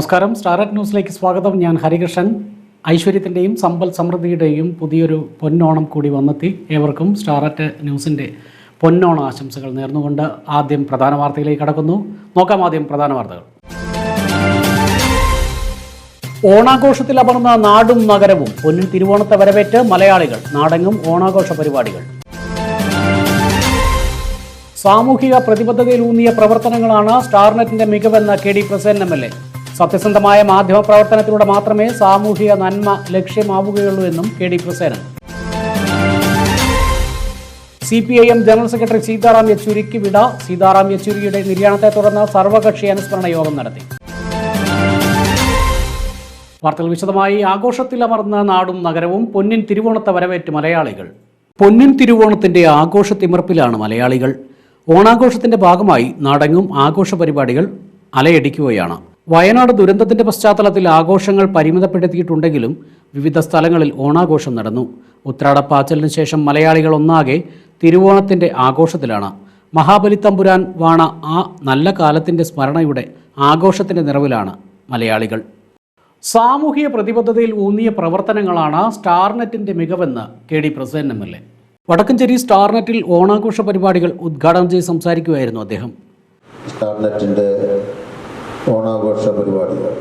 നമസ്കാരം. സ്റ്റാർട്ട് ന്യൂസിലേക്ക് സ്വാഗതം. ഞാൻ ഹരികൃഷ്ണൻ. ഐശ്വര്യത്തിന്റെയും സമ്പൽ സമൃദ്ധിയുടെയും പുതിയൊരു പൊന്നോണം കൂടി വന്നെത്തി. ഏവർക്കും സ്റ്റാർട്ട് ന്യൂസിന്റെ പൊന്നോണ ആശംസകൾ നേർന്നുകൊണ്ട് ആദ്യം പ്രധാന വാർത്തയിലേക്ക് കടക്കുന്നു. നോക്കാം ആദ്യം പ്രധാന വാർത്തകൾ. ഓണാഘോഷത്തിൽ അമർന്ന നാടും നഗരവും പൊന്നിൻ തിരുവോണത്തെ വരവേറ്റ് മലയാളികൾ. നാടെങ്ങും ഓണാഘോഷ പരിപാടികൾ. സാമൂഹിക പ്രതിബദ്ധതയിലൂന്നിയ പ്രവർത്തനങ്ങളാണ് സ്റ്റാർനെറ്റിന്റെ മികവെന്ന K D Prasen M L A. സത്യസന്ധമായ മാധ്യമ പ്രവർത്തനത്തിലൂടെ മാത്രമേ സാമൂഹിക നന്മ ലക്ഷ്യമാവുകയുള്ളൂ എന്നും K D Prasenan. C P I M general secretary Sitaram യെച്ചൂരിക്ക് വിട. സീതാറാം യെച്ചൂരിയുടെ നിര്യാണത്തെ തുടർന്ന് സർവകക്ഷി അനുസ്മരണ യോഗം നടത്തി. വാർത്തകൾ വിശദമായി. ആഘോഷത്തിൽ അമർന്ന നാടും നഗരവും പൊന്നിൻ തിരുവോണത്തെ വരവേറ്റ് മലയാളികൾ. പൊന്നിൻ തിരുവോണത്തിന്റെ ആഘോഷത്തിമിർപ്പിലാണ് മലയാളികൾ. ഓണാഘോഷത്തിന്റെ ഭാഗമായി നാടെങ്ങും ആഘോഷ പരിപാടികൾ അലയടിക്കുകയാണ്. വയനാട് ദുരന്തത്തിന്റെ പശ്ചാത്തലത്തിൽ ആഘോഷങ്ങൾ പരിമിതപ്പെടുത്തിയിട്ടുണ്ടെങ്കിലും വിവിധ സ്ഥലങ്ങളിൽ ഓണാഘോഷം നടന്നു. ഉത്രാടപ്പാച്ചലിന് ശേഷം മലയാളികൾ ഒന്നാകെ തിരുവോണത്തിന്റെ ആഘോഷത്തിലാണ്. മഹാബലി തമ്പുരാൻ വാണ ആ നല്ല കാലത്തിന്റെ സ്മരണയുടെ ആഘോഷത്തിന്റെ നിറവിലാണ് മലയാളികൾ. സാമൂഹിക പ്രതിബദ്ധതയിൽ ഊന്നിയ പ്രവർത്തനങ്ങളാണ് സ്റ്റാർനെറ്റിന്റെ മികവെന്ന് K D president M L A. Vadakkanchery സ്റ്റാർനെറ്റിൽ ഓണാഘോഷ പരിപാടികൾ ഉദ്ഘാടനം ചെയ്ത് സംസാരിക്കുകയായിരുന്നു അദ്ദേഹം. സ്റ്റാർനെറ്റിന്റെ ഓണാഘോഷ പരിപാടികൾ.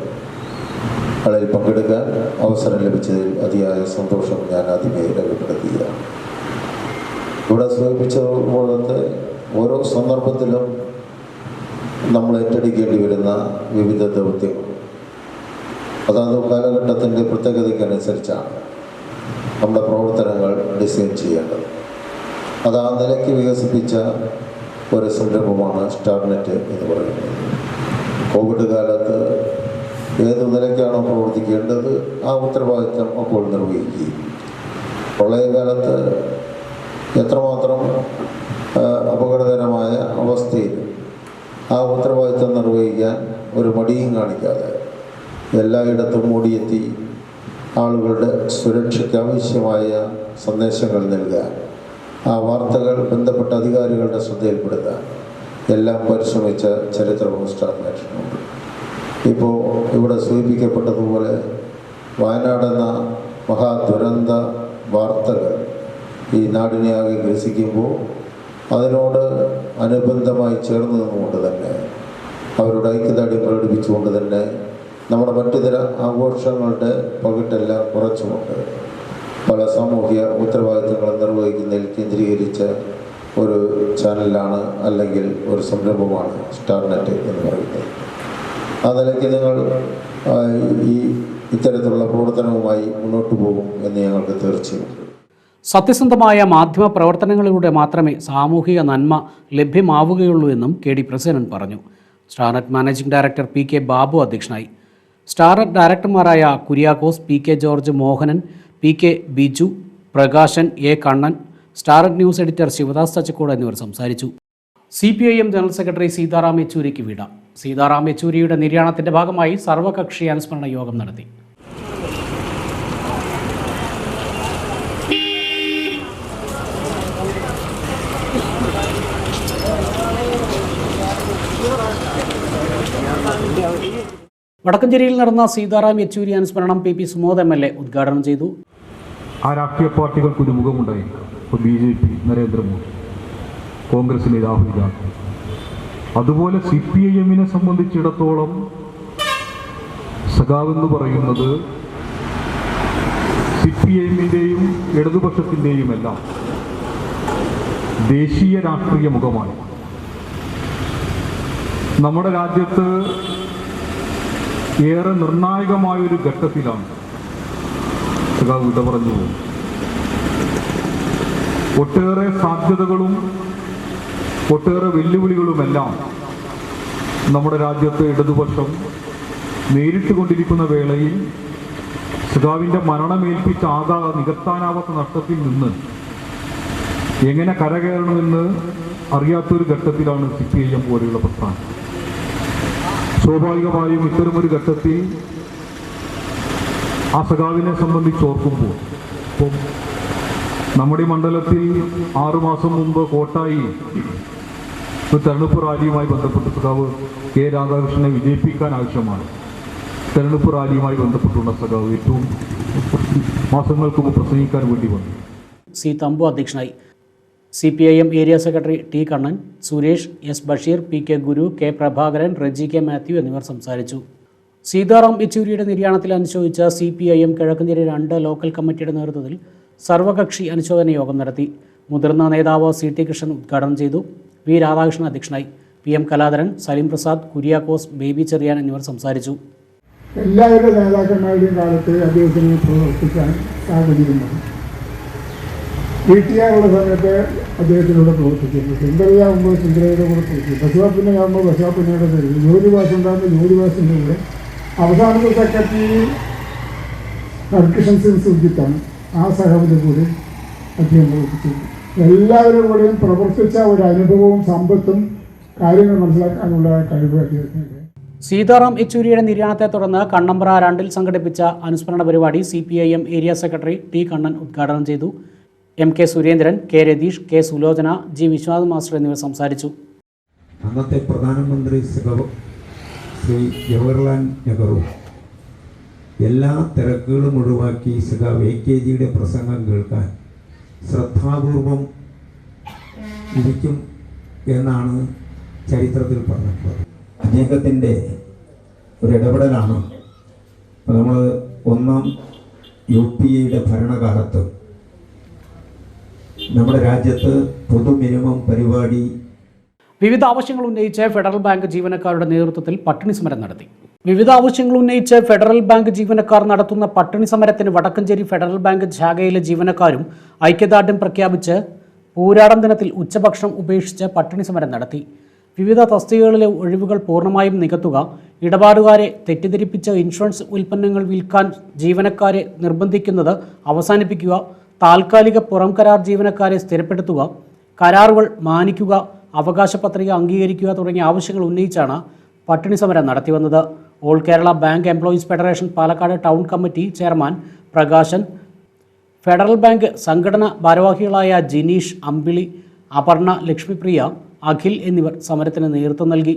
കളിൽ പങ്കെടുക്കാൻ അവസരം ലഭിച്ചതിൽ അതിയായ സന്തോഷം ഞാൻ ആദ്യമേ രേഖപ്പെടുത്തുകയാണ് ഇവിടെ സൂചിപ്പിച്ചതുപോലത്തെ ഓരോ സന്ദർഭത്തിലും നമ്മൾ ഏറ്റെടുക്കേണ്ടി വരുന്ന വിവിധ ദൗത്യങ്ങൾ. അതാത് കാലഘട്ടത്തിന്റെ പ്രത്യേകതയ്ക്കനുസരിച്ചാണ് നമ്മുടെ പ്രവർത്തനങ്ങൾ ഡിസൈൻ ചെയ്യേണ്ടത്. അത് ആ നിലയ്ക്ക് വികസിപ്പിച്ച ഒരു സംരംഭമാണ് സ്റ്റാർനെറ്റ് എന്ന് പറയുന്നത്. കോവിഡ് കാലത്ത് ഏത് നിലയ്ക്കാണോ പ്രവർത്തിക്കേണ്ടത് ആ ഉത്തരവാദിത്തം അപ്പോൾ നിർവഹിക്കുകയും പ്രളയകാലത്ത് എത്രമാത്രം അപകടകരമായ അവസ്ഥയിൽ ആ ഉത്തരവാദിത്തം നിർവഹിക്കാൻ ഒരു മടിയും കാണിക്കാതെ എല്ലായിടത്തും ഓടിയെത്തി ആളുകളുടെ സുരക്ഷയ്ക്ക് ആവശ്യമായ സന്ദേശങ്ങൾ നൽകുക ആ വാർത്തകൾ ബന്ധപ്പെട്ട അധികാരികളുടെ ശ്രദ്ധയിൽപ്പെടുത്താൻ എല്ലാം പരിശ്രമിച്ച ചരിത്രവും സ്റ്റാർനെറ്റിനുണ്ട് ഇപ്പോൾ ഇവിടെ സൂചിപ്പിക്കപ്പെട്ടതുപോലെ വയനാടെന്ന മഹാദുരന്ത വാർത്തകൾ ഈ നാടിനെ ആകെ ഗ്രസിക്കുമ്പോൾ അതിനോട് അനുബന്ധമായി ചേർന്ന് നിന്നുകൊണ്ട് തന്നെ അവരുടെ ഐക്യദാടി പ്രകടിപ്പിച്ചുകൊണ്ട് തന്നെ നമ്മുടെ മറ്റു തര ആഘോഷങ്ങളുടെ പകിട്ടെല്ലാം കുറച്ചുകൊണ്ട് പല സാമൂഹ്യ ഉത്തരവാദിത്തങ്ങൾ നിർവഹിക്കുന്നതിൽ കേന്ദ്രീകരിച്ച ഒരു ചാനലാണ് അല്ലെങ്കിൽ ഒരു സംരംഭമാണ് സ്റ്റാർനെറ്റ് എന്ന് പറയുന്നത്. ആ നിലയ്ക്ക് നിങ്ങൾ ഈ ഇത്തരത്തിലുള്ള പ്രവർത്തനവുമായി മുന്നോട്ട് പോകും എന്ന് ഞങ്ങൾക്ക് തീർച്ചയുണ്ട് സത്യസന്ധമായ മാധ്യമ പ്രവർത്തനങ്ങളിലൂടെ മാത്രമേ സാമൂഹിക നന്മ ലഭ്യമാവുകയുള്ളൂ എന്നും കെ ഡി പ്രസേനൻ പറഞ്ഞു. Starnet managing director P K Babu അധ്യക്ഷനായി. Starnet ഡയറക്ടർമാരായ Kuriakose P K George Mohanan P K Biju Prakashan A Kannan Starnet news editor Sivadas Thachakode എന്നിവർ സംസാരിച്ചു. C P I M general secretary Sitaram യെച്ചൂരിക്ക് വിട. സീതാറാം യെച്ചൂരിയുടെ നിര്യാണത്തിന്റെ ഭാഗമായി സർവകക്ഷി അനുസ്മരണ യോഗം നടത്തി. വടക്കഞ്ചേരിയിൽ നടന്ന സീതാറാം യെച്ചൂരി അനുസ്മരണം P P Sumod M L A ഉദ്ഘാടനം ചെയ്തു. ആ രാഷ്ട്രീയ പാർട്ടികൾക്ക് ഒരു മുഖമുണ്ടായി. ഇപ്പോൾ ബി ജെ പി നരേന്ദ്രമോദി കോൺഗ്രസിന് രാഹുൽ ഗാന്ധി അതുപോലെ സി പി ഐ എമ്മിനെ സംബന്ധിച്ചിടത്തോളം സഖാവെന്ന് പറയുന്നത് സി പി എമ്മിന്റെയും ഇടതുപക്ഷത്തിന്റെയും എല്ലാം ദേശീയ രാഷ്ട്രീയ മുഖമാണ്. നമ്മുടെ രാജ്യത്ത് ഏറെ നിർണായകമായൊരു ഘട്ടത്തിലാണ് സഖാവ് വിട പറഞ്ഞു പോകും ഒട്ടേറെ സാധ്യതകളും ഒട്ടേറെ വെല്ലുവിളികളുമെല്ലാം നമ്മുടെ രാജ്യത്തെ ഇടതുപക്ഷം നേരിട്ട് കൊണ്ടിരിക്കുന്ന വേളയിൽ സഖാവിന്റെ മരണമേൽപ്പിച്ച ആകാ നികത്താനാവാത്ത നഷ്ടത്തിൽ നിന്ന് എങ്ങനെ കരകയറണമെന്ന് അറിയാത്തൊരു ഘട്ടത്തിലാണ് സി പി ഐ എം പോലെയുള്ള പ്രസ്ഥാനം. സ്വാഭാവികമായും ഇത്തരമൊരു ഘട്ടത്തിൽ ആ സഖാവിനെ സംബന്ധിച്ച് ഓർക്കുമ്പോൾ ഇപ്പം നമ്മുടെ മണ്ഡലത്തിൽ ആറുമാസം മുമ്പ് കോട്ടായി ഒരു തെരഞ്ഞെടുപ്പ് റാലിയുമായി ബന്ധപ്പെട്ട് സഖാവ് കെ രാധാകൃഷ്ണനെ വിജയിപ്പിക്കാൻ ആവശ്യമാണ്. തെരഞ്ഞെടുപ്പ് റാലിയുമായി ബന്ധപ്പെട്ടുള്ള സഖാവ് ഏറ്റവും മാസങ്ങൾക്ക് മുമ്പ് പ്രസംഗിക്കാൻ വേണ്ടി വന്നു. സി തമ്പു അധ്യക്ഷനായി. C P I M area secretary T Kannan Suresh S Basheer P K Guru K Prabhakaran Reji K Mathew എന്നിവർ സംസാരിച്ചു. സീതാറാം യെച്ചൂരിയുടെ നിര്യാണത്തിൽ അനുശോചിച്ച C P I M Kizhakkunneri രണ്ട് ലോക്കൽ കമ്മിറ്റിയുടെ നേതൃത്വത്തിൽ സർവകക്ഷി അനുശോചന യോഗം നടത്തി. മുതിർന്ന നേതാവ് സി ടി കൃഷ്ണൻ ഉദ്ഘാടനം ചെയ്തു. വി രാധാകൃഷ്ണൻ അധ്യക്ഷനായി. പി എം കലാധരൻ സലീം പ്രസാദ് കുര്യാക്കോസ് ബേബി ചെറിയാൻ എന്നിവർ സംസാരിച്ചു. എല്ലാവരുടെ നേതാക്കന്മാരുടെയും കാലത്ത് അദ്ദേഹത്തിന് പ്രവർത്തിക്കാൻ സാഹചര്യമാണ് വി ടി ആറുള്ള സമയത്ത് അദ്ദേഹത്തിനോട് പ്രവർത്തിക്കുന്നു സുന്ദരയാകുമ്പോൾ സുന്ദരയുടെ കൂടെ പ്രവർത്തിക്കും ബസവാപ്പിനെ ആകുമ്പോൾ ബസവാപ്പിനയുടെ തരും ജോലിവാസം ഉണ്ടാകുമ്പോൾ ജോലിവാസിന്റെ കൂടെ അവസാനത്തെ സെക്രട്ടറി ഹർകൃഷ്ണൻ സിംഗ് സുജിത്താണ് ആ സഹവിന്റെ കൂടി അദ്ദേഹം പ്രവർത്തിച്ചു എല്ലാവരും കൂടെയും പ്രവർത്തിച്ച ഒരു അനുഭവവും സമ്പത്തും കാര്യങ്ങൾ മനസ്സിലാക്കാനുള്ള കഴിവ് അദ്ദേഹത്തിനുണ്ട്. സീതാറാം യെച്ചൂരിയുടെ നിര്യാണത്തെ തുടർന്ന് കണ്ണമ്പ്ര രണ്ടിൽ സംഘടിപ്പിച്ച അനുസ്മരണ പരിപാടി C P I M area secretary T Kannan ഉദ്ഘാടനം ചെയ്തു. M K Surendran K Ratheesh K Sulochana G Vishwanath master എന്നിവർ സംസാരിച്ചു. അന്നത്തെ പ്രധാനമന്ത്രി ശ്രീ ജവഹർലാൽ നെഹ്റു എല്ലാ തിരക്കുകളും ഒഴിവാക്കി സഖാവ് എ കെ ജിയുടെ പ്രസംഗം കേൾക്കാൻ ശ്രദ്ധാപൂർവം ഇരിക്കും എന്നാണ് ചരിത്രത്തിൽ പറഞ്ഞിട്ടുള്ളത്. അദ്ദേഹത്തിന്റെ ഒരു ഇടപെടലാണ് നമ്മൾ ഒന്നാം യു പി എയുടെ ഭരണകാലത്ത് നമ്മുടെ രാജ്യത്ത് പൊതു മിനിമം പരിപാടി വിവിധ ആവശ്യങ്ങൾ ഉന്നയിച്ച് ഫെഡറൽ ബാങ്ക് ജീവനക്കാരുടെ നേതൃത്വത്തിൽ പട്ടിണി സമരം നടത്തി. വിവിധ ആവശ്യങ്ങൾ ഉന്നയിച്ച് ഫെഡറൽ ബാങ്ക് ജീവനക്കാർ നടത്തുന്ന പട്ടിണി സമരത്തിന് വടക്കഞ്ചേരി ഫെഡറൽ ബാങ്ക് ശാഖയിലെ ജീവനക്കാരും ഐക്യദാർഢ്യം പ്രഖ്യാപിച്ച് പൂരാടം ദിനത്തിൽ ഉച്ചഭക്ഷണം ഉപേക്ഷിച്ച് പട്ടിണി സമരം നടത്തി. വിവിധ തസ്തികകളിലെ ഒഴിവുകൾ പൂർണമായും നികത്തുക ഇടപാടുകാരെ തെറ്റിദ്ധരിപ്പിച്ച ഇൻഷുറൻസ് ഉൽപ്പന്നങ്ങൾ വിൽക്കാൻ ജീവനക്കാരെ നിർബന്ധിക്കുന്നത് അവസാനിപ്പിക്കുക താൽക്കാലിക പുറം കരാർ ജീവനക്കാരെ സ്ഥിരപ്പെടുത്തുക കരാറുകൾ മാനിക്കുക അവകാശ പത്രിക അംഗീകരിക്കുക തുടങ്ങിയ ആവശ്യങ്ങൾ ഉന്നയിച്ചാണ് പട്ടിണി സമരം നടത്തിവന്നത്. All Kerala bank employees federation Palakkad town committee chairman Prakashan. Federal Bank സംഘടന ഭാരവാഹികളായ ജിനീഷ് അമ്പിളി അപർണ ലക്ഷ്മിപ്രിയ അഖിൽ എന്നിവർ സമരത്തിന് നേതൃത്വം നൽകി.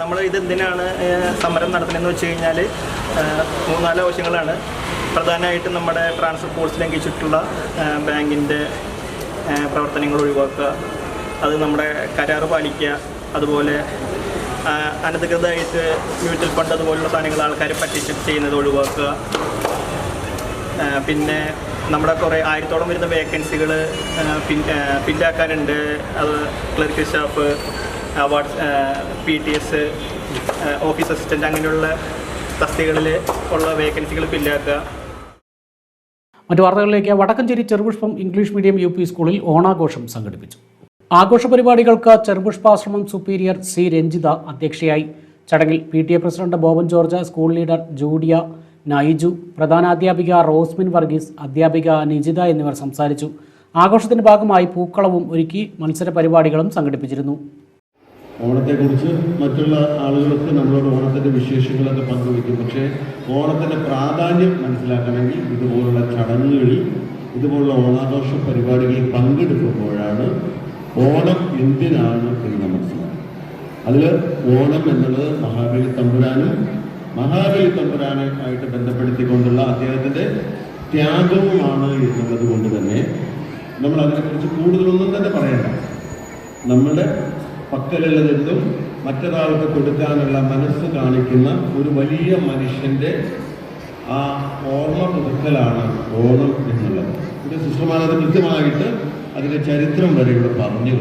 നമ്മൾ ഇത് എന്തിനാണ് സമരം നടത്തുന്നതെന്ന് വെച്ച് കഴിഞ്ഞാൽ മൂന്നാൽ ആവശ്യങ്ങളാണ്. പ്രധാനമായിട്ടും നമ്മുടെ ട്രാൻസ്ഫർ കോഴ്സ് ലംഘിച്ചിട്ടുള്ള ബാങ്കിന്റെ പ്രവർത്തനങ്ങൾ ഒഴിവാക്കുക അത് നമ്മുടെ കരാർ പാലിക്കുക അതുപോലെ അനധികൃതമായിട്ട് മ്യൂച്വൽ ഫണ്ട് അതുപോലുള്ള സാധനങ്ങൾ ആൾക്കാർ പറ്റിച്ച് ചെയ്യുന്നത് ഒഴിവാക്കുക. പിന്നെ നമ്മുടെ കുറേ ആയിരത്തോളം വരുന്ന വേക്കൻസികൾ ഫില്ലാക്കാനുണ്ട് അത് clerk staff award P T S office assistant അങ്ങനെയുള്ള തസ്തികളിൽ ഉള്ള വേക്കൻസികൾ ഫില്ലാക്കുക മറ്റു വാർത്തകളിലേക്ക്. Vadakkanchery Cherupushpam English medium U P സ്കൂളിൽ ഓണാഘോഷം സംഘടിപ്പിച്ചു. ആഘോഷ പരിപാടികൾക്ക് ചെറുപുഷ്പാശ്രമം സുപ്പീരിയർ സി രഞ്ജിത അധ്യക്ഷയായി. ചടങ്ങിൽ P T A president Boban George school leader Judiya Naiju പ്രധാനാധ്യാപിക Rosmin Varghese അധ്യാപിക നിജിത എന്നിവർ സംസാരിച്ചു. ആഘോഷത്തിന്റെ ഭാഗമായി പൂക്കളവും ഒരുക്കി മത്സര പരിപാടികളും സംഘടിപ്പിച്ചിരുന്നു. ഓണത്തെക്കുറിച്ച് മറ്റുള്ള ആളുകൾക്ക് നമ്മളോട് ഓണത്തിന്റെ വിശേഷങ്ങളൊക്കെ പങ്കുവയ്ക്കും പക്ഷേ ഓണത്തിന്റെ പ്രാധാന്യം മനസ്സിലാക്കണമെങ്കിൽ ഇതുപോലുള്ള ചടങ്ങുകളിൽ ഇതുപോലുള്ള ഓണാഘോഷ പരിപാടികളിൽ പങ്കെടുക്കുമ്പോഴാണ് ഓണം എന്തിനാണ് എന്ന് മനസ്സിലാക്കുക അതിൽ ഓണം എന്നുള്ളത് മഹാബലി തമ്പുരാനും മഹാബലി തമ്പുരാനെ ആയിട്ട് ബന്ധപ്പെടുത്തിക്കൊണ്ടുള്ള അദ്ദേഹത്തിന്റെ ത്യാഗവുമാണ് എന്നുള്ളത് കൊണ്ട് തന്നെ നമ്മൾ അതിനെക്കുറിച്ച് കൂടുതലൊന്നും തന്നെ പറയണ്ട. നമ്മുടെ പക്കലുള്ളതെന്തും മറ്റൊരാൾക്ക് കൊടുക്കാനുള്ള മനസ്സ് കാണിക്കുന്ന ഒരു വലിയ മനുഷ്യന്റെ ആ ഓർമ്മ പുതുക്കലാണ് ഓണം എന്നുള്ളത്. ഇത് സുഷമാനത് കൃത്യമായിട്ട് അതിന്റെ ചരിത്രം വരെ ഇവിടെ പറഞ്ഞു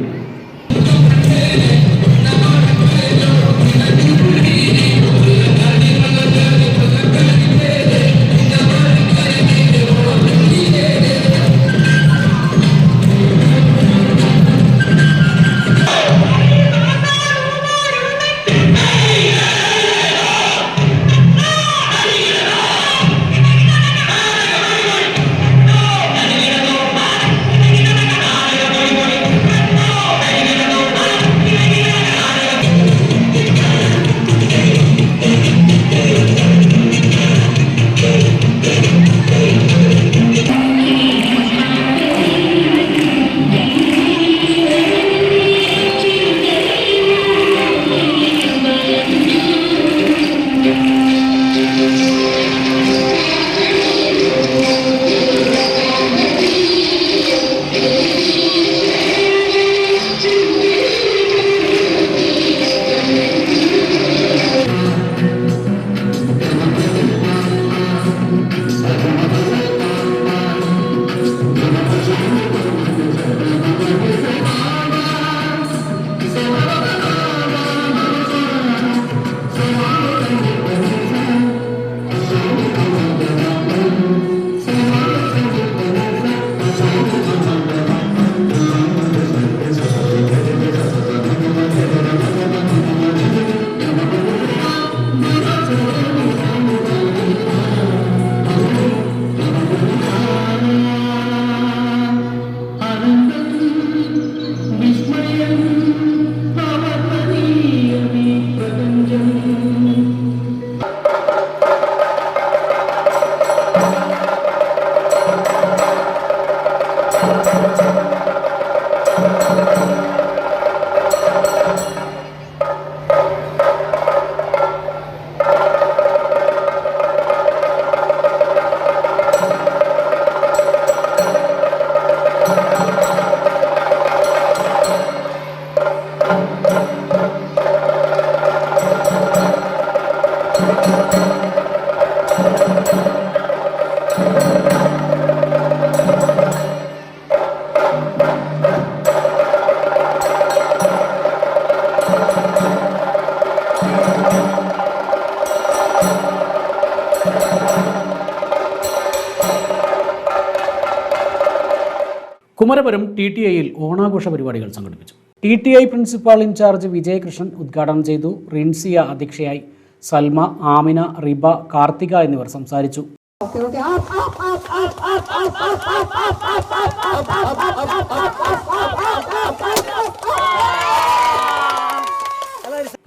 കുമരപുരം ടി ടി ഐയിൽ ഓണാഘോഷ പരിപാടികൾ സംഘടിപ്പിച്ചു. T T I principal in charge Vijayakrishnan ഉദ്ഘാടനം ചെയ്തു. റിൻസിയ അധ്യക്ഷയായി സൽമ ആമിന റിബ കാർത്തിക എന്നിവർ സംസാരിച്ചു.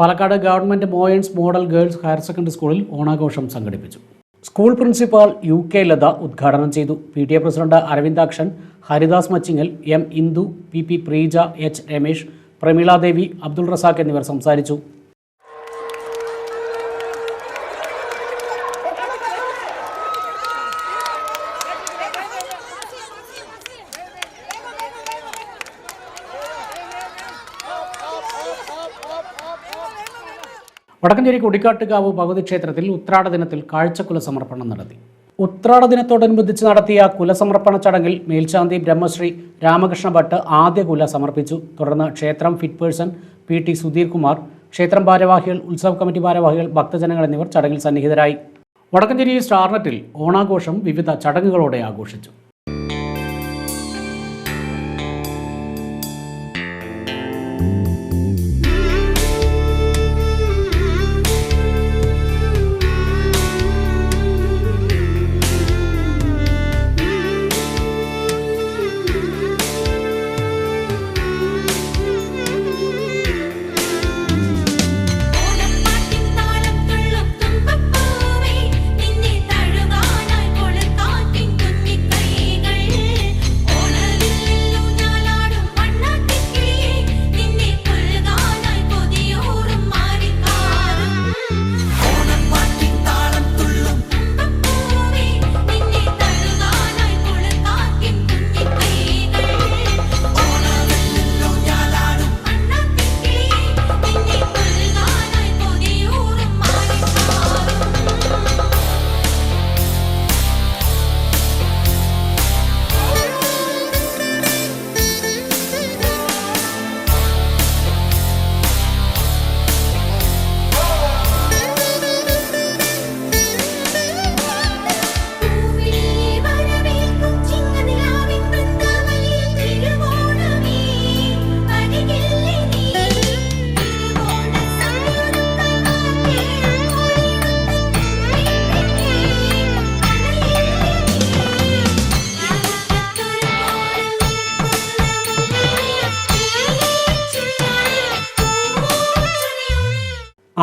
Palakkad government Moyans model girls higher secondary സ്കൂളിൽ ഓണാഘോഷം സംഘടിപ്പിച്ചു. School principal U K Latha ഉദ്ഘാടനം ചെയ്തു. P T A president Aravindakshan Haridas Machingal M Indu P P Preeja H Ramesh Prameeladevi Abdul Razak എന്നിവർ സംസാരിച്ചു. വടക്കഞ്ചേരി കൊടിക്കാട്ടുകാവ് ഭഗവതി ക്ഷേത്രത്തിൽ ഉത്രാട ദിനത്തിൽ കാഴ്ചക്കുല സമർപ്പണം നടത്തി. ഉത്രാട ദിനത്തോടനുബന്ധിച്ച് നടത്തിയ കുലസമർപ്പണ ചടങ്ങിൽ മേൽശാന്തി ബ്രഹ്മശ്രീ രാമകൃഷ്ണ ഭട്ട് ആദ്യ കുല സമർപ്പിച്ചു. തുടർന്ന് ക്ഷേത്രം fit person P T Sudheer Kumar ക്ഷേത്രം ഭാരവാഹികൾ ഉത്സവ കമ്മിറ്റി ഭാരവാഹികൾ ഭക്തജനങ്ങൾ എന്നിവർ ചടങ്ങിൽ സന്നിഹിതരായി. വടക്കഞ്ചേരി സ്റ്റാർനെറ്റിൽ ഓണാഘോഷം വിവിധ ചടങ്ങുകളോടെ ആഘോഷിച്ചു.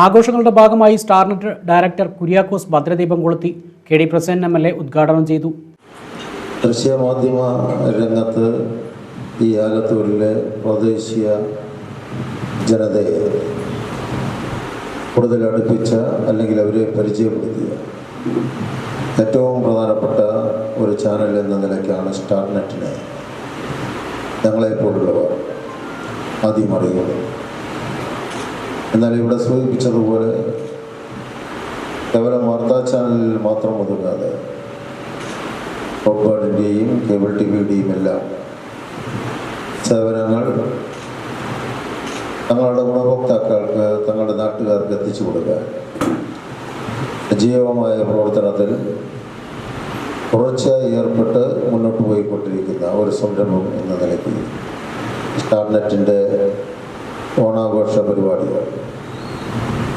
ആഘോഷങ്ങളുടെ ഭാഗമായി സ്റ്റാർനെറ്റ് ഡയറക്ടർ കുര്യാക്കോസ് ഭദ്രദീപം കൊളുത്തി K D Prasannan M L A ഉദ്ഘാടനം ചെയ്തു. ദൃശ്യമാധ്യമ രംഗത്ത് ഈ ആലത്തൂരിലെ പ്രാദേശിക ജനതയെ കൂടുതൽ അടുപ്പിച്ച അല്ലെങ്കിൽ അവരെ പരിചയപ്പെടുത്തിയ ഏറ്റവും പ്രധാനപ്പെട്ട ഒരു ചാനൽ എന്ന നിലയ്ക്കാണ് സ്റ്റാർനെറ്റിനെ ഞങ്ങളെപ്പോലുള്ളവർ ആദ്യം അറിയുന്നത്. എന്നാൽ ഇവിടെ സൂചിപ്പിച്ചതുപോലെ കേവലം വാർത്താ ചാനലിൽ മാത്രം ഒതുങ്ങാതെ പോപ്പാടിന്റെയും കേബിൾ ടി വിയുടെയും എല്ലാം സേവനങ്ങൾ തങ്ങളുടെ ഗുണഭോക്താക്കൾക്ക് തങ്ങളുടെ നാട്ടുകാർക്ക് എത്തിച്ചു കൊടുക്കാൻ സജീവമായ പ്രവർത്തനത്തിൽ തുടർച്ചയായി ഏർപ്പെട്ട് മുന്നോട്ട് പോയിക്കൊണ്ടിരിക്കുന്ന ഒരു സംരംഭം എന്ന നിലയ്ക്ക് സ്റ്റാർനെറ്റിന്റെ ഓണാഘോഷ പരിപാടികൾ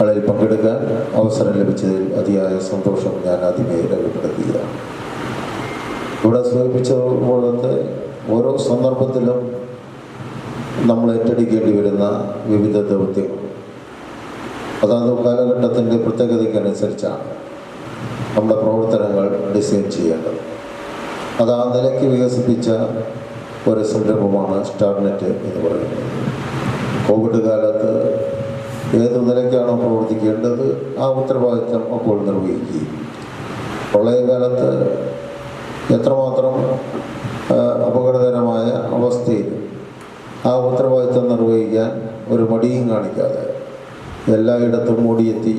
കളിൽ പങ്കെടുക്കാൻ അവസരം ലഭിച്ചതിൽ അതിയായ സന്തോഷം ഞാൻ ആദ്യമേ രേഖപ്പെടുത്തുകയാണ്. ഇവിടെ സൂചിപ്പിച്ചതുപോലത്തെ ഓരോ സന്ദർഭത്തിലും നമ്മൾ ഏറ്റെടുക്കേണ്ടി വരുന്ന വിവിധ ദൗത്യങ്ങൾ അതാത് കാലഘട്ടത്തിന്റെ പ്രത്യേകതയ്ക്കനുസരിച്ചാണ് നമ്മുടെ പ്രവർത്തനങ്ങൾ ഡിസൈൻ ചെയ്യേണ്ടത്. അത് ആ നിലയ്ക്ക് വികസിപ്പിച്ച ഒരു സംരംഭമാണ് സ്റ്റാർനെറ്റ് എന്ന് പറയുന്നത്. കോവിഡ് കാലത്ത് ഏത് നിലയ്ക്കാണോ പ്രവർത്തിക്കേണ്ടത് ആ ഉത്തരവാദിത്തം അപ്പോൾ നിർവഹിക്കുകയും. പ്രളയകാലത്ത് എത്രമാത്രം അപകടകരമായ അവസ്ഥയിൽ ആ ഉത്തരവാദിത്തം നിർവഹിക്കാൻ ഒരു മടിയും കാണിക്കാതെ എല്ലായിടത്തും ഓടിയെത്തി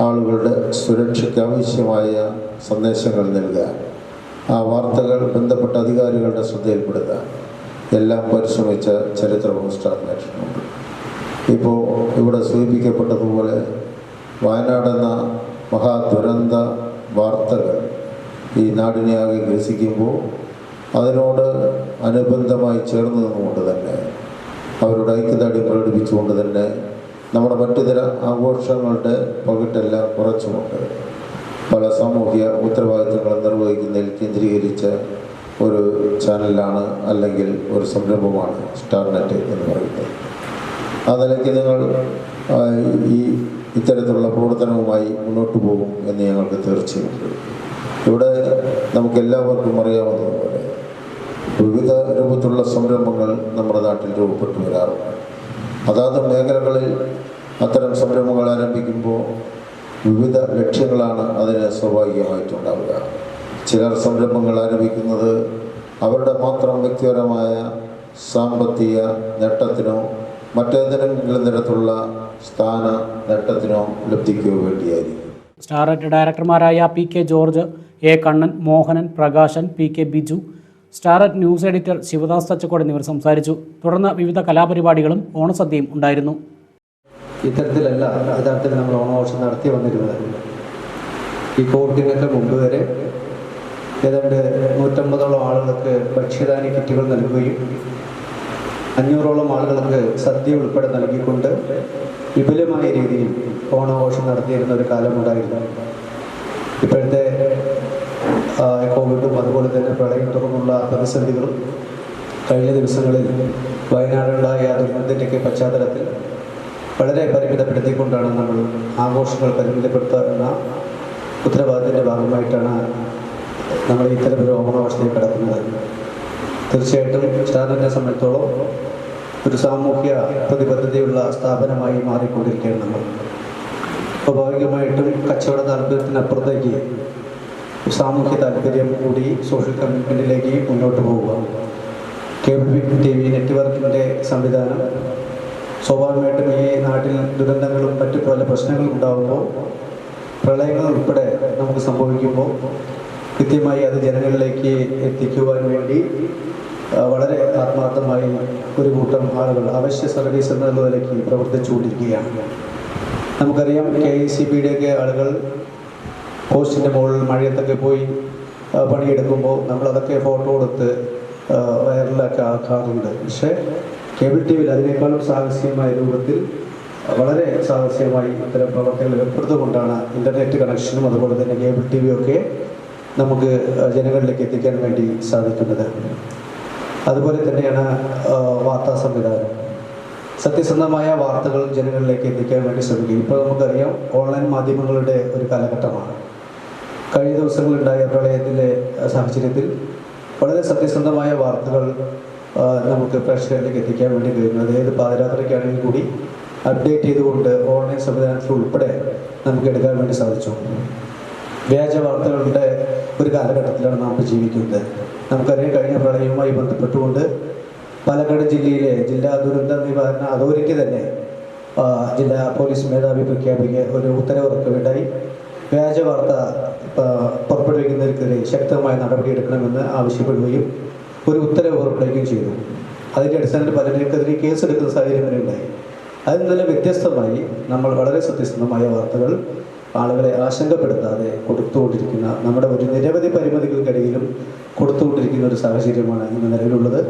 ആളുകളുടെ സുരക്ഷയ്ക്ക് ആവശ്യമായ സന്ദേശങ്ങൾ നൽകുക ആ വാർത്തകൾ ബന്ധപ്പെട്ട അധികാരികളുടെ ശ്രദ്ധയിൽപ്പെടുത്താൻ എല്ലാം പരിശ്രമിച്ച ചരിത്രവും സ്റ്റാർ ഇപ്പോൾ ഇവിടെ സൂചിപ്പിക്കപ്പെട്ടതുപോലെ വയനാടെന്ന മഹാദുരന്ത വാർത്തകൾ ഈ നാടിനെ ആകെ ഗ്രസിക്കുമ്പോൾ അതിനോട് അനുബന്ധമായി ചേർന്ന് നിന്നുകൊണ്ട് തന്നെ അവരുടെ ഐക്യദാർഢ്യം പ്രകടിപ്പിച്ചുകൊണ്ട് തന്നെ നമ്മുടെ മറ്റു മറ്റുതര ആഘോഷങ്ങളുടെ പകിട്ടെല്ലാം കുറച്ചുകൊണ്ട് പല സാമൂഹ്യ ഉത്തരവാദിത്തങ്ങൾ നിർവഹിക്കുന്നതിൽ കേന്ദ്രീകരിച്ച ഒരു ചാനലാണ് അല്ലെങ്കിൽ ഒരു സംരംഭമാണ് സ്റ്റാർനെറ്റ് എന്ന് പറയുന്നത്. ആ നിലയ്ക്ക് നിങ്ങൾ ഈ ഇത്തരത്തിലുള്ള പ്രവർത്തനവുമായി മുന്നോട്ട് പോകും എന്ന് ഞങ്ങൾക്ക് തീർച്ചയുണ്ട് ഇവിടെ നമുക്ക് എല്ലാവർക്കും അറിയാവുന്നതുപോലെ വിവിധ രൂപത്തിലുള്ള സംരംഭങ്ങൾ നമ്മുടെ നാട്ടിൽ രൂപപ്പെട്ടു വരാറുണ്ട്. അതാത് മേഖലകളിൽ അത്തരം സംരംഭങ്ങൾ ആരംഭിക്കുമ്പോൾ വിവിധ ലക്ഷ്യങ്ങളാണ് അതിന് സ്വാഭാവികമായിട്ടുണ്ടാവുക ചിലർ സംരംഭങ്ങൾ ആരംഭിക്കുന്നത് അവരുടെ മാത്രം വ്യക്തിപരമായ സാമ്പത്തിക നേട്ടത്തിനോ മറ്റേതെങ്കിലും തരത്തിലുള്ള സ്ഥാന നേട്ടത്തിനോ ലബ്ധിക്കോ വേണ്ടിയായിരിക്കും. Star ഡയറക്ടർമാരായ P K George A Kannan Mohanan Prakashan P K Biju Starnet news editor Sivadas Thachakode എന്നിവർ സംസാരിച്ചു. തുടർന്ന് വിവിധ കലാപരിപാടികളും ഓണസദ്യയും ഉണ്ടായിരുന്നു. ഇത്തരത്തിലല്ല യഥാർത്ഥത്തിൽ നമ്മൾ ഓണാഘോഷം നടത്തി വന്നിരുന്നത്. ഈ കോവിഡിനൊക്കെ മുമ്പ് വരെ ഏതാണ്ട് നൂറ്റമ്പതോളം ആളുകൾക്ക് ഭക്ഷ്യധാന്യ കിറ്റുകൾ നൽകുകയും അഞ്ഞൂറോളം ആളുകൾക്ക് സദ്യ ഉൾപ്പെടെ നൽകിക്കൊണ്ട് വിപുലമായ രീതിയിൽ ഓണാഘോഷം നടത്തിയിരുന്ന ഒരു കാലമുണ്ടായിരുന്നു. ഇപ്പോഴത്തെ കോവിഡും അതുപോലെ തന്നെ പ്രളയം തുടർന്നുള്ള പ്രതിസന്ധികളും കഴിഞ്ഞ ദിവസങ്ങളിൽ വയനാടുണ്ടായ ദുരന്തത്തിന്റെയൊക്കെ പശ്ചാത്തലത്തിൽ വളരെ പരിമിതപ്പെടുത്തിക്കൊണ്ടാണ് നമ്മൾ ആഘോഷങ്ങൾ പരിമിതപ്പെടുത്തുക എന്ന ഉത്തരവാദിത്തത്തിന്റെ ഭാഗമായിട്ടാണ് നമ്മൾ ഇത്തരമൊരു ഓണാഘോഷത്തിലേക്ക് കിടക്കുന്നത്. തീർച്ചയായിട്ടും സ്റ്റാറിനെ സംബന്ധിച്ചോളം ഒരു സാമൂഹ്യ പ്രതിബദ്ധതയുള്ള സ്ഥാപനമായി മാറിക്കൊണ്ടിരിക്കുകയാണ് നമ്മൾ. സ്വാഭാവികമായിട്ടും കച്ചവട താല്പര്യത്തിനപ്പുറത്തേക്ക് സാമൂഹ്യ താല്പര്യം കൂടി സോഷ്യൽ കമ്മിറ്റ്മെന്റിലേക്ക് മുന്നോട്ട് പോവുക. കേബിൾ ടി വി നെറ്റ്വർക്കിന്റെ സംവിധാനം സ്വാഭാവികമായിട്ടും ഈ നാട്ടിൽ ദുരന്തങ്ങളും മറ്റു പല പ്രശ്നങ്ങളും ഉണ്ടാകുമ്പോൾ പ്രളയങ്ങൾ ഉൾപ്പെടെ നമുക്ക് സംഭവിക്കുമ്പോൾ കൃത്യമായി അത് ജനങ്ങളിലേക്ക് എത്തിക്കുവാൻ വേണ്ടി വളരെ ആത്മാർത്ഥമായി ഒരു കൂട്ടം ആളുകൾ അവശ്യ സർവീസ് എന്ന നിലയ്ക്ക് പ്രവർത്തിച്ചുകൊണ്ടിരിക്കുകയാണ്. നമുക്കറിയാം കെ ഐ സി ബിയുടെയൊക്കെ ആളുകൾ പോസ്റ്റിന്റെ മുകളിൽ മഴയത്തൊക്കെ പോയി പണിയെടുക്കുമ്പോൾ നമ്മളതൊക്കെ ഫോട്ടോ എടുത്ത് വൈറലാക്കി ആക്കാറുണ്ട്. പക്ഷേ കേബിൾ ടി വിയിൽ അതിനേക്കാളും സാഹസികമായ രൂപത്തിൽ വളരെ സാഹസികമായി ഇത്തരം പ്രവർത്തനങ്ങൾ ഏർപ്പെടുത്തുകൊണ്ടാണ് ഇന്റർനെറ്റ് കണക്ഷനും അതുപോലെ തന്നെ കേബിൾ ടി വിയൊക്കെ നമുക്ക് ജനങ്ങളിലേക്ക് എത്തിക്കാൻ വേണ്ടി സാധിക്കുന്നത്. അതുപോലെ തന്നെയാണ് വാർത്താ സംവിധാനം. സത്യസന്ധമായ വാർത്തകൾ ജനങ്ങളിലേക്ക് എത്തിക്കാൻ വേണ്ടി ശ്രമിക്കും. ഇപ്പോൾ നമുക്കറിയാം ഓൺലൈൻ മാധ്യമങ്ങളുടെ ഒരു കാലഘട്ടമാണ്. കഴിഞ്ഞ ദിവസങ്ങളുണ്ടായ പ്രളയത്തിലെ സാഹചര്യത്തിൽ വളരെ സത്യസന്ധമായ വാർത്തകൾ നമുക്ക് പ്രേക്ഷകരിലേക്ക് എത്തിക്കാൻ വേണ്ടി കഴിയുന്നത് ഏത് പാതിരാത്രിക്കാണെങ്കിൽ കൂടി അപ്ഡേറ്റ് ചെയ്തുകൊണ്ട് ഓൺലൈൻ സംവിധാനത്തിൽ ഉൾപ്പെടെ നമുക്ക് എടുക്കാൻ വേണ്ടി സാധിച്ചു. വ്യാജ വാർത്തകളുടെ ഒരു കാലഘട്ടത്തിലാണ് നാം ജീവിക്കുന്നത്. നമുക്കറിയാം കഴിഞ്ഞ പ്രളയവുമായി ബന്ധപ്പെട്ടുകൊണ്ട് പാലക്കാട് ജില്ലയിലെ ജില്ലാ ദുരന്ത നിവാരണ അതോറിറ്റി തന്നെ ജില്ലാ പോലീസ് മേധാവി പ്രഖ്യാപിക്കുക ഒരു ഉത്തരവിറക്കുകയുണ്ടായി വ്യാജ വാർത്ത പുറപ്പെടുവിക്കുന്നതിനെതിരെ ശക്തമായ നടപടിയെടുക്കണമെന്ന് ആവശ്യപ്പെടുകയും ഒരു ഉത്തരവ് പുറപ്പെടുവിക്കുകയും ചെയ്തു. അതിന്റെ അടിസ്ഥാനത്തിൽ പലർക്കെതിരെ കേസെടുക്കുന്ന സാഹചര്യം വരെ ഉണ്ടായി. അതിൽ നിന്നെല്ലാം വ്യത്യസ്തമായി നമ്മൾ വളരെ സത്യസന്ധമായ വാർത്തകൾ ആളുകളെ ആശങ്കപ്പെടുത്താതെ കൊടുത്തുകൊണ്ടിരിക്കുന്ന നമ്മുടെ ഒരു നിരവധി പരിമിതികൾക്കിടയിലും കൊടുത്തുകൊണ്ടിരിക്കുന്ന ഒരു സാഹചര്യമാണ് ഇന്ന് നിലവിലുള്ളത്.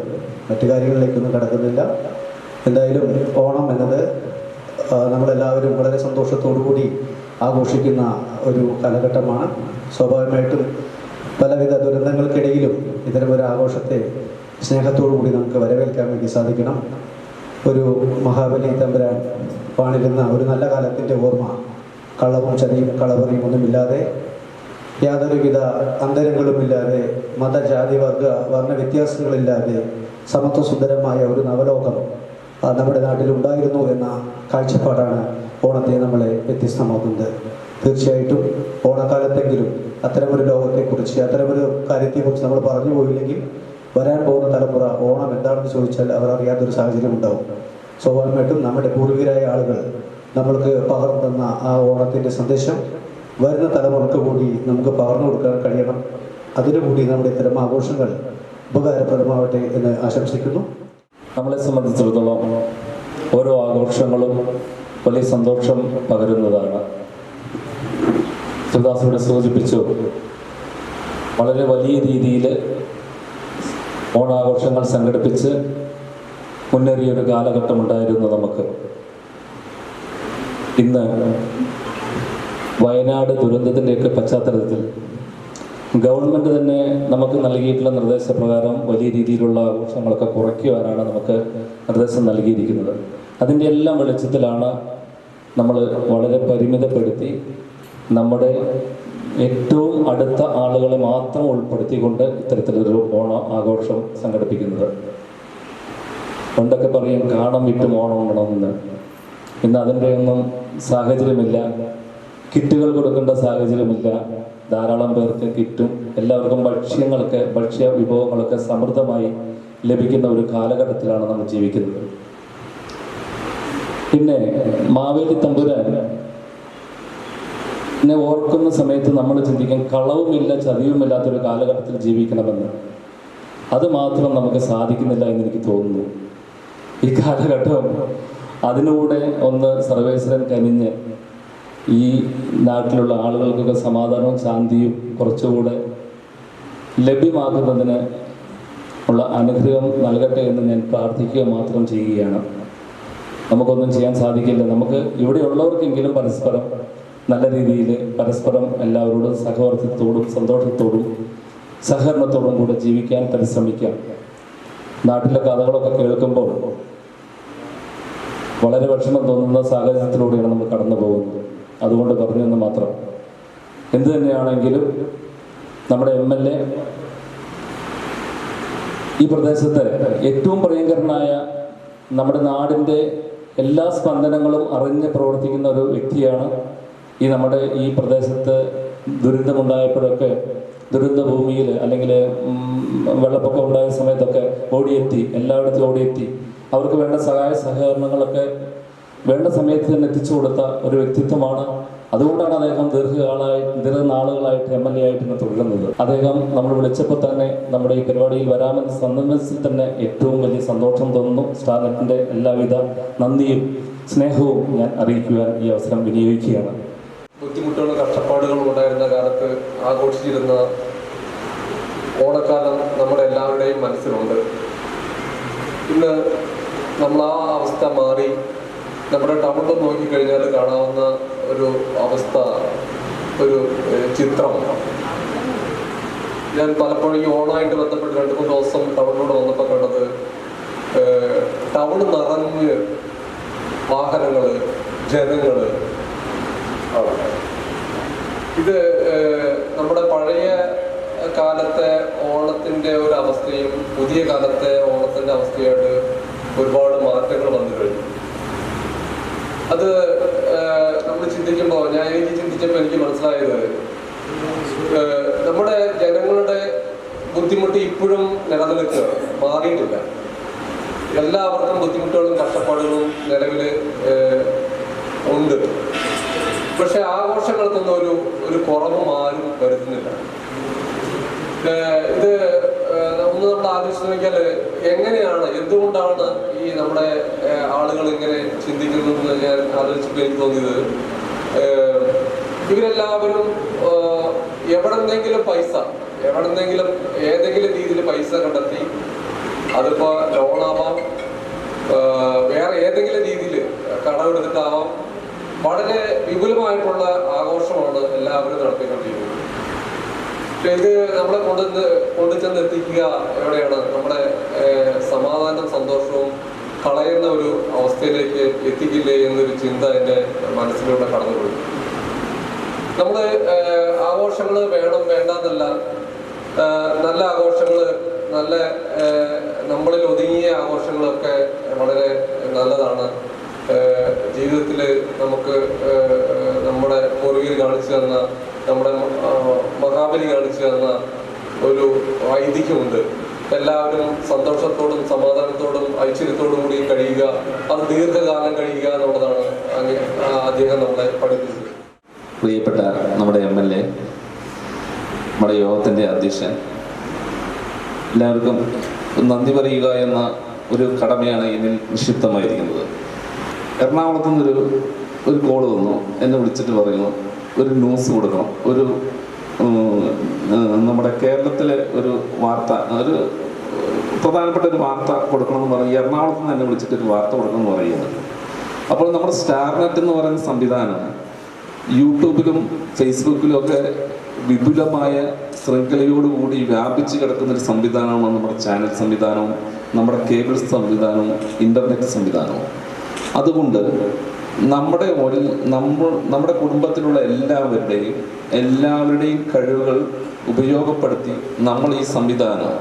മറ്റു കാര്യങ്ങളിലേക്കൊന്നും കടക്കുന്നില്ല. എന്തായാലും ഓണം എന്നത് നമ്മളെല്ലാവരും വളരെ സന്തോഷത്തോടു കൂടി ആഘോഷിക്കുന്ന ഒരു കാലഘട്ടമാണ്. സ്വാഭാവികമായിട്ടും പലവിധ ദുരന്തങ്ങൾക്കിടയിലും ഇത്തരമൊരു ആഘോഷത്തെ സ്നേഹത്തോടു കൂടി നമുക്ക് വരവേൽക്കാൻ വേണ്ടി സാധിക്കണം. ഒരു മഹാബലി തമ്പുരാൻ വാണിരുന്ന ഒരു നല്ല കാലത്തിന്റെ ഓർമ്മ കള്ളവും ചതിയും കളവറിയും ഒന്നുമില്ലാതെ യാതൊരുവിധ അന്തരങ്ങളുമില്ലാതെ മത ജാതി വർഗ വർണ വ്യത്യാസങ്ങളില്ലാതെ സമത്വസുന്ദരമായ ഒരു നവലോകം നമ്മുടെ നാട്ടിൽ ഉണ്ടായിരുന്നു എന്ന കാഴ്ചപ്പാടാണ് ഓണത്തെ നമ്മളെ വ്യത്യസ്തമാക്കുന്നത്. തീർച്ചയായിട്ടും ഓണക്കാലത്തെങ്കിലും അത്തരമൊരു ലോകത്തെക്കുറിച്ച് അത്തരമൊരു കാര്യത്തെക്കുറിച്ച് നമ്മൾ പറഞ്ഞു പോയില്ലെങ്കിൽ വരാൻ പോകുന്ന തലമുറ ഓണം എന്താണെന്ന് ചോദിച്ചാൽ അവർ അറിയാത്തൊരു സാഹചര്യം ഉണ്ടാവും. സ്വാഭാവികമായിട്ടും നമ്മുടെ പൂർവികരായ ആളുകൾ നമ്മൾക്ക് പകർന്നുതന്ന ആ ഓണത്തിന്റെ സന്ദേശം വരുന്ന തലമുറയ്ക്ക് കൂടി നമുക്ക് പകർന്നു കൊടുക്കാൻ കഴിയണം. അതിനു കൂടി നമ്മുടെ ഇത്തരം ആഘോഷങ്ങൾ ഉപകാരപ്രദമാവട്ടെ എന്ന് ആശംസിക്കുന്നു. നമ്മളെ സംബന്ധിച്ചിടത്തോളം ഓരോ ആഘോഷങ്ങളും വലിയ സന്തോഷം പകരുന്നതാണ്. ശിവദാസ് ഇവിടെ സൂചിപ്പിച്ചു വളരെ വലിയ രീതിയിൽ ഓണാഘോഷങ്ങൾ സംഘടിപ്പിച്ച് മുന്നേറിയൊരു കാലഘട്ടമുണ്ടായിരുന്നു നമുക്ക്. ഇന്ന് വയനാട് ദുരന്തത്തിന്റെയൊക്കെ പശ്ചാത്തലത്തിൽ ഗവൺമെന്റ് തന്നെ നമുക്ക് നൽകിയിട്ടുള്ള നിർദ്ദേശപ്രകാരം വലിയ രീതിയിലുള്ള ആഘോഷങ്ങളൊക്കെ കുറയ്ക്കുവാനാണ് നമുക്ക് നിർദ്ദേശം നൽകിയിരിക്കുന്നത്. അതിന്റെ എല്ലാം വെളിച്ചത്തിലാണ് നമ്മൾ വളരെ പരിമിതപ്പെടുത്തി നമ്മുടെ ഏറ്റവും അടുത്ത ആളുകളെ മാത്രം ഉൾപ്പെടുത്തിക്കൊണ്ട് ഇത്തരത്തിലൊരു ഓണ ആഘോഷം സംഘടിപ്പിക്കുന്നത്. പണ്ടൊക്കെ പറയും കാണം വിട്ടും ഓണം ഉണ്ണണമെന്ന് ഇന്ന് അതിന്റെ ഒന്നും സാഹചര്യമില്ല. കിറ്റുകൾ കൊടുക്കേണ്ട സാഹചര്യമില്ല. ധാരാളം പേർക്ക് കിറ്റും എല്ലാവർക്കും ഭക്ഷ്യങ്ങളൊക്കെ ഭക്ഷ്യ വിഭവങ്ങളൊക്കെ സമൃദ്ധമായി ലഭിക്കുന്ന ഒരു കാലഘട്ടത്തിലാണ് നമ്മൾ ജീവിക്കുന്നത്. പിന്നെ മാവേലി തമ്പുരാൻ എന്നെ ഓർക്കുന്ന സമയത്ത് നമ്മൾ ചിന്തിക്കും കളവുമില്ല ചതിവുമില്ലാത്തൊരു കാലഘട്ടത്തിൽ ജീവിക്കണമെന്ന്. അത് മാത്രം നമുക്ക് സാധിക്കുന്നില്ല എന്ന് എനിക്ക് തോന്നുന്നു. ഈ കാലഘട്ടം അതിലൂടെ ഒന്ന് സർവേശ്വരൻ കനിഞ്ഞ് ഈ നാട്ടിലുള്ള ആളുകൾക്കൊക്കെ സമാധാനവും ശാന്തിയും കുറച്ചുകൂടെ ലഭ്യമാക്കുന്നതിന് ഉള്ള അനുഗ്രഹം നൽകട്ടെ എന്ന് ഞാൻ പ്രാർത്ഥിക്കുക മാത്രം ചെയ്യുകയാണ്. നമുക്കൊന്നും ചെയ്യാൻ സാധിക്കില്ല. നമുക്ക് ഇവിടെയുള്ളവർക്കെങ്കിലും പരസ്പരം നല്ല രീതിയിൽ പരസ്പരം എല്ലാവരോടും സഹവർത്തിത്തോടും സന്തോഷത്തോടും സഹകരണത്തോടും കൂടെ ജീവിക്കാൻ പരിശ്രമിക്കാം. നാട്ടിലെ കഥകളൊക്കെ കേൾക്കുമ്പോൾ വളരെ വിഷമം തോന്നുന്ന സാഹചര്യത്തിലൂടെയാണ് നമ്മൾ കടന്നു പോകുന്നത്. അതുകൊണ്ട് പറഞ്ഞു എന്ന് മാത്രം. എന്തു തന്നെയാണെങ്കിലും നമ്മുടെ എം എൽ എ ഈ പ്രദേശത്ത് ഏറ്റവും പ്രിയങ്കരനായ നമ്മുടെ നാടിന്റെ എല്ലാ സ്പന്ദനങ്ങളും അറിഞ്ഞ് പ്രവർത്തിക്കുന്ന ഒരു വ്യക്തിയാണ് ഈ നമ്മുടെ ഈ പ്രദേശത്ത് ദുരന്തമുണ്ടായപ്പോഴൊക്കെ ദുരന്ത ഭൂമിയിൽ അല്ലെങ്കിൽ വെള്ളപ്പൊക്കം ഉണ്ടായ സമയത്തൊക്കെ ഓടിയെത്തി എല്ലായിടത്തും ഓടിയെത്തി. അവർക്ക് വേണ്ട സഹായ സഹകരണങ്ങളൊക്കെ വേണ്ട സമയത്ത് തന്നെ എത്തിച്ചു കൊടുത്ത ഒരു വ്യക്തിത്വമാണ്. അതുകൊണ്ടാണ് അദ്ദേഹം ദീർഘകാലമായി ദീർഘനാളുകളായിട്ട് എം എൽ എ ആയിട്ട് ഇന്ന് തുടരുന്നത്. അദ്ദേഹം നമ്മൾ വിളിച്ചപ്പോൾ തന്നെ നമ്മുടെ ഈ പരിപാടിയിൽ വരാമെന്ന് സന്ദർഭത്തിൽ തന്നെ ഏറ്റവും വലിയ സന്തോഷം തോന്നുന്നു സ്റ്റാർനെറ്റിന്റെ എല്ലാവിധ നന്ദിയും സ്നേഹവും ഞാൻ അറിയിക്കുവാൻ ഈ അവസരം വിനിയോഗിക്കുകയാണ്. ബുദ്ധിമുട്ടുകളും കഷ്ടപ്പാടുകളും ഉണ്ടായിരുന്ന കാലത്ത് ആഘോഷിച്ചിരുന്ന ഓണക്കാലം നമ്മുടെ എല്ലാവരുടെയും മനസ്സിലുണ്ട്. ഇന്ന് നമ്മൾ ആ അവസ്ഥ മാറി. നമ്മുടെ ടൗണിൽ നോക്കിക്കഴിഞ്ഞാൽ കാണാവുന്ന ഒരു അവസ്ഥ ഒരു ചിത്രം. ഞാൻ പലപ്പോഴും ഈ ഓണായിട്ട് ബന്ധപ്പെട്ട് രണ്ട് മൂന്ന് ദിവസം ടൗണിലൂടെ വന്നപ്പോൾ കണ്ടത് ടൗൺ നിറഞ്ഞ് വാഹനങ്ങൾ ജനങ്ങൾ ഇത് നമ്മുടെ പഴയ കാലത്തെ ഓണത്തിന്റെ ഒരു അവസ്ഥയും പുതിയ കാലത്തെ ഓണത്തിന്റെ അവസ്ഥയായിട്ട് ഒരുപാട് മാറ്റങ്ങൾ വന്നു കഴിഞ്ഞു. അത് നമ്മൾ ചിന്തിക്കുമ്പോൾ ഞാൻ എനിക്ക് ചിന്തിച്ചപ്പോൾ എനിക്ക് മനസ്സിലായത് നമ്മുടെ ജനങ്ങളുടെ ബുദ്ധിമുട്ട് ഇപ്പോഴും നിലനിൽക്കുകയാണ് മാറിയിട്ടില്ല. എല്ലാവർക്കും ബുദ്ധിമുട്ടുകളും കഷ്ടപ്പാടുകളും നിലവിൽ ഉണ്ട്. പക്ഷെ ആഘോഷങ്ങൾക്കൊന്നും ഒരു ഒരു കുറവും ആരും വരുത്തുന്നില്ല. ഇത് ആലോചിച്ച് എങ്ങനെയാണ് എന്തുകൊണ്ടാണ് ഈ നമ്മുടെ ആളുകൾ ഇങ്ങനെ ചിന്തിക്കുന്നതെന്ന് ഞാൻ ആലോചിച്ചപ്പോൾ എനിക്ക് തോന്നിയത്? ഇവരെല്ലാവരും എവിടെന്തെങ്കിലും പൈസ എവിടെന്നെങ്കിലും ഏതെങ്കിലും രീതിയിൽ പൈസ കണ്ടെത്തി അതിപ്പോ ലോണാവാം വേറെ ഏതെങ്കിലും രീതിയിൽ കടമെടുത്തിട്ടാവാം വളരെ വിപുലമായിട്ടുള്ള ആഘോഷമാണ് എല്ലാവരും നടത്തിക്കൊണ്ടിരിക്കുന്നത്. ഇത് നമ്മളെ കൊണ്ടുവന്ന് കൊണ്ടുചെന്ന് എത്തിക്കുക എവിടെയാണ്? നമ്മുടെ സമാധാനം സന്തോഷവും കളയുന്ന ഒരു അവസ്ഥയിലേക്ക് എത്തിക്കില്ലേ എന്നൊരു ചിന്ത എന്റെ മനസ്സിലൂടെ കടന്നുപോയി. നമ്മൾ ആഘോഷങ്ങൾ വേണം വേണ്ടെന്നല്ല. നല്ല ആഘോഷങ്ങൾ നല്ല നമ്മളിൽ ഒതുങ്ങിയ ആഘോഷങ്ങളൊക്കെ വളരെ നല്ലതാണ്. ജീവിതത്തിൽ നമുക്ക് നമ്മുടെ പൂർവികർ കാണിച്ചു തന്ന കാണിച്ചു തന്ന ഒരു ഐതിഹ്യമുണ്ട് എല്ലാവരും സന്തോഷത്തോടും സമാധാനത്തോടും ഐശ്വര്യത്തോടും കൂടി കഴിയുക അത് ദീർഘകാലം കഴിയുക എന്നുള്ളതാണ് അദ്ദേഹം നമ്മളെ പഠിപ്പിച്ചത്. പ്രിയപ്പെട്ട നമ്മുടെ എം എൽ എ നമ്മുടെ യോഗത്തിന്റെ അധ്യക്ഷൻ എല്ലാവർക്കും നന്ദി പറയുക എന്ന ഒരു കടമയാണ് ഇതിൽ നിക്ഷിപ്തമായിരിക്കുന്നത്. എറണാകുളത്തു നിന്നൊരു ഒരു കോൾ വന്നു. എന്നെ വിളിച്ചിട്ട് പറയുന്നു ഒരു ന്യൂസ് കൊടുക്കണം. ഒരു നമ്മുടെ കേരളത്തിലെ ഒരു വാർത്ത ഒരു പ്രധാനപ്പെട്ട ഒരു വാർത്ത കൊടുക്കണമെന്ന് പറയുന്നത് എറണാകുളത്ത് നിന്ന് തന്നെ വിളിച്ചിട്ട് ഒരു വാർത്ത കൊടുക്കണമെന്ന് പറയുന്നത് അപ്പോൾ നമ്മുടെ സ്റ്റാർനെറ്റ് എന്ന് പറയുന്ന സംവിധാനം യൂട്യൂബിലും ഫേസ്ബുക്കിലും ഒക്കെ വിപുലമായ ശൃംഖലയോടുകൂടി വ്യാപിച്ചു കിടക്കുന്ന ഒരു സംവിധാനമാണ് നമ്മുടെ ചാനൽ സംവിധാനവും നമ്മുടെ കേബിൾ സംവിധാനവും ഇന്റർനെറ്റ് സംവിധാനവും. അതുകൊണ്ട് നമ്മുടെ ഒരു നമ്മൾ നമ്മുടെ കുടുംബത്തിലുള്ള എല്ലാവരുടെയും എല്ലാവരുടെയും കഴിവുകൾ ഉപയോഗപ്പെടുത്തി നമ്മൾ ഈ സംവിധാനം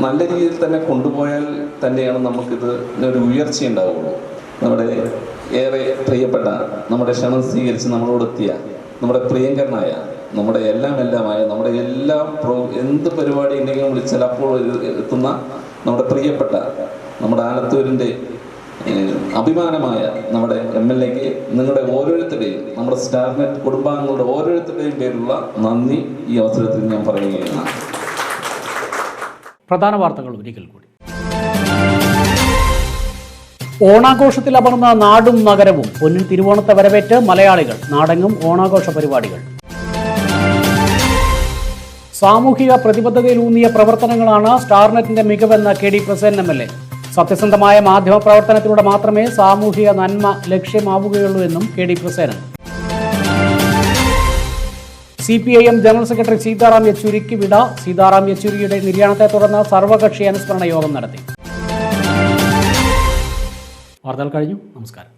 നല്ല രീതിയിൽ തന്നെ കൊണ്ടുപോയാൽ തന്നെയാണ് നമുക്കിത് ഒരു ഉയർച്ച ഉണ്ടാവുള്ളൂ. നമ്മുടെ ഏറെ പ്രിയപ്പെട്ട നമ്മുടെ ക്ഷണം സ്വീകരിച്ച് നമ്മളോടെത്തിയ നമ്മുടെ പ്രിയങ്കരനായ നമ്മുടെ എല്ലാം എല്ലാമായ നമ്മുടെ എല്ലാ പ്രോ എന്ത് പരിപാടി ഉണ്ടെങ്കിലും വിളിച്ചാൽ അപ്പോൾ എത്തുന്ന നമ്മുടെ പ്രിയപ്പെട്ട നമ്മുടെ ആലത്തൂരിന്റെ അഭിമാനമായ നമ്മുടെ എം എൽ എക്ക് നിങ്ങളുടെ ഓരോരുത്തരുടെയും നമ്മുടെ സ്റ്റാർനെറ്റ് കുടുംബാംഗങ്ങളുടെ ഓരോരുത്തരുടെയും പേരുള്ള നന്ദി ഈ അവസരത്തിൽ ഞാൻ പറയുകയാണ്. പ്രധാന വാർത്തകൾ ഒരിക്കൽ കൂടി. ഓണാഘോഷത്തിൽ അമർന്ന നാടും നഗരവും. പൊന്നിൻ തിരുവോണത്തെ വരവേറ്റ് മലയാളികൾ. നാടെങ്ങും ഓണാഘോഷ പരിപാടികൾ. സാമൂഹിക പ്രതിബദ്ധതയിലൂന്നിയ പ്രവർത്തനങ്ങളാണ് സ്റ്റാർനെറ്റിന്റെ മികവെന്ന K D Prasen M L A. സത്യസന്ധമായ മാധ്യമ പ്രവർത്തനത്തിലൂടെ മാത്രമേ സാമൂഹിക നന്മ ലക്ഷ്യമാവുകയുള്ളൂ എന്നും K D Prasenan. C P I M general secretary Sitaram യെച്ചൂരിക്ക് വിട. സീതാറാം യെച്ചൂരിയുടെ നിര്യാണത്തെ തുടർന്ന് സർവകക്ഷി അനുസ്മരണ യോഗം നടത്തി. വാർത്തകൾ കഴിഞ്ഞു. നമസ്കാരം.